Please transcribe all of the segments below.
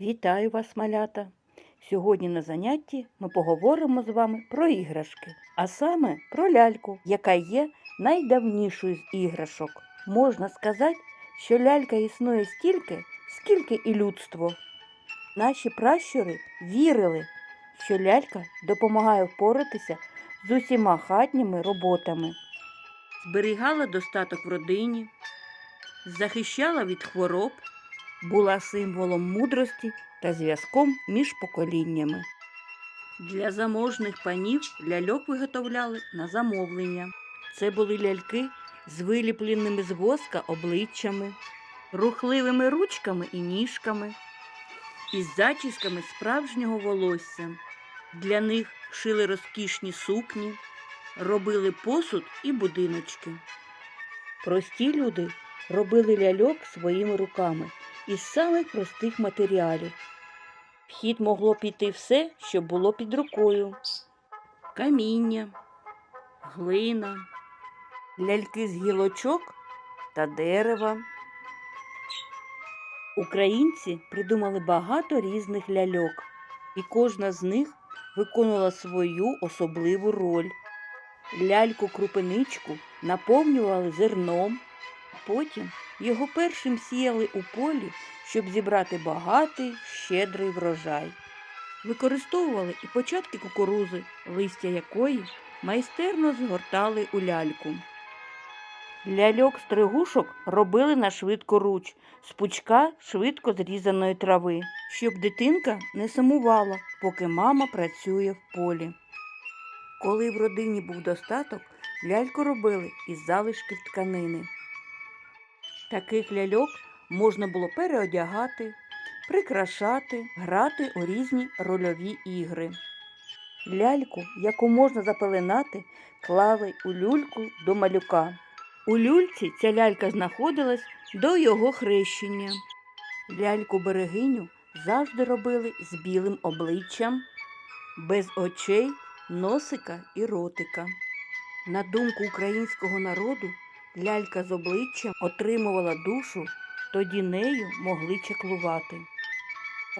Вітаю вас, малята! Сьогодні на занятті ми поговоримо з вами про іграшки, а саме про ляльку, яка є найдавнішою з іграшок. Можна сказати, що лялька існує стільки, скільки і людство. Наші пращури вірили, що лялька допомагає впоратися з усіма хатніми роботами, зберігала достаток в родині, захищала від хвороб, була символом мудрості та зв'язком між поколіннями. Для заможних панів ляльок виготовляли на замовлення. Це були ляльки з виліпленими з воска обличчями, рухливими ручками і ніжками, із зачісками справжнього волосся. Для них шили розкішні сукні, робили посуд і будиночки. Прості люди робили ляльок своїми руками із самих простих матеріалів. В хід могло піти все, що було під рукою: каміння, глина, ляльки з гілочок та дерева. Українці придумали багато різних ляльок, і кожна з них виконувала свою особливу роль. Ляльку крупиничку наповнювали зерном, потім його першим сіяли у полі, щоб зібрати багатий, щедрий врожай. Використовували і початки кукурузи, листя якої майстерно згортали у ляльку. Ляльок стригушок робили на швидкоруч з пучка швидко зрізаної трави, щоб дитинка не сумувала, поки мама працює в полі. Коли в родині був достаток, ляльку робили із залишків тканини. Таких ляльок можна було переодягати, прикрашати, грати у різні рольові ігри. Ляльку, яку можна запеленати, клали у люльку до малюка. У люльці ця лялька знаходилась до його хрещення. Ляльку берегиню завжди робили з білим обличчям, без очей, носика і ротика. На думку українського народу, лялька з обличчям отримувала душу, тоді нею могли чаклувати.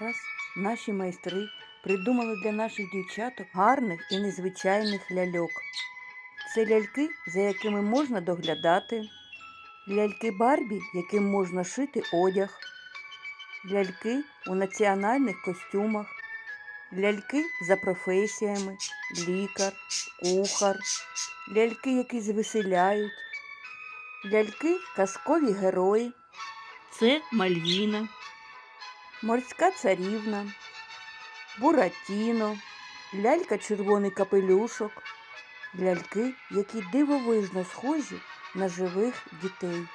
Раз наші майстри придумали для наших дівчаток гарних і незвичайних ляльок. Це ляльки, за якими можна доглядати, ляльки Барбі, яким можна шити одяг, ляльки у національних костюмах, ляльки за професіями, лікар, кухар, ляльки, які звеселяють, ляльки казкові герої. Це Мальвіна, морська царівна, Буратіно, лялька червоний капелюшок, ляльки, які дивовижно схожі на живих дітей.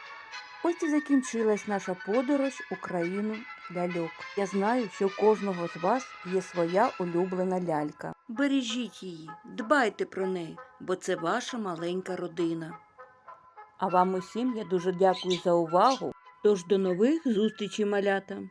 Ось і закінчилась наша подорож у країну ляльок. Я знаю, що у кожного з вас є своя улюблена лялька. Бережіть її, дбайте про неї, бо це ваша маленька родина. А вам усім я дуже дякую за увагу. Тож до нових зустрічей, малята!